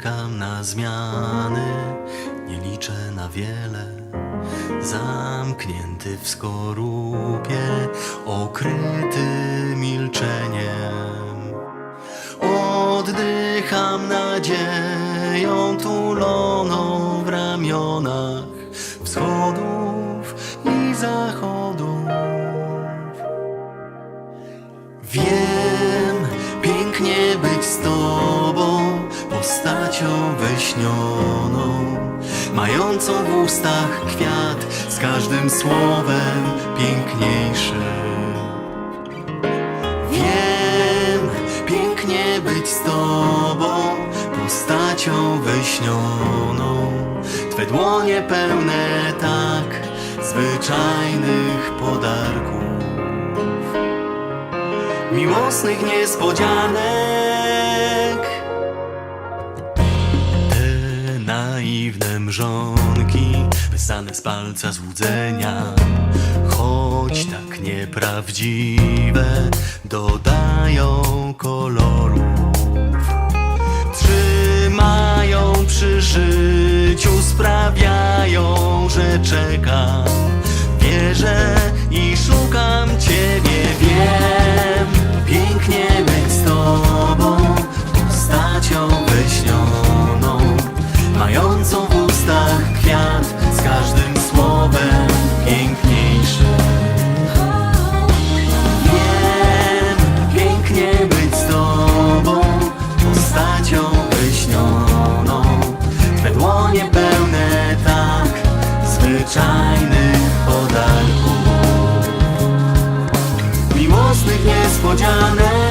czekam na zmiany, nie liczę na wiele. Zamknięty w skorupie, okryty milczeniem. Oddycham nadzieją tuloną w ramionach wschodów i zachodów. Wiem, postacią wyśnioną, mającą w ustach kwiat, z każdym słowem piękniejszy. Wiem, pięknie być z tobą, postacią wyśnioną, Twe dłonie pełne tak zwyczajnych podarków miłosnych niespodzianek. Naiwne mrzonki, wysane z palca złudzenia, choć tak nieprawdziwe, dodają kolorów. koskoca ne?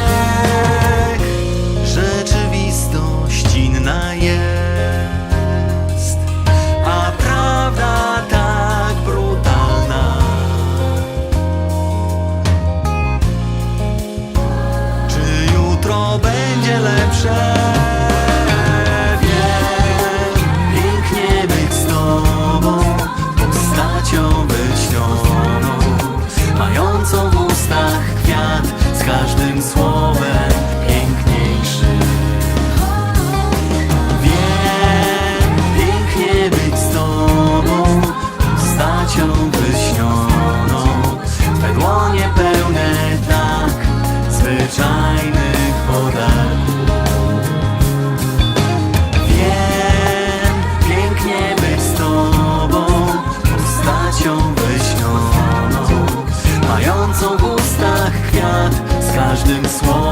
każdym słowem.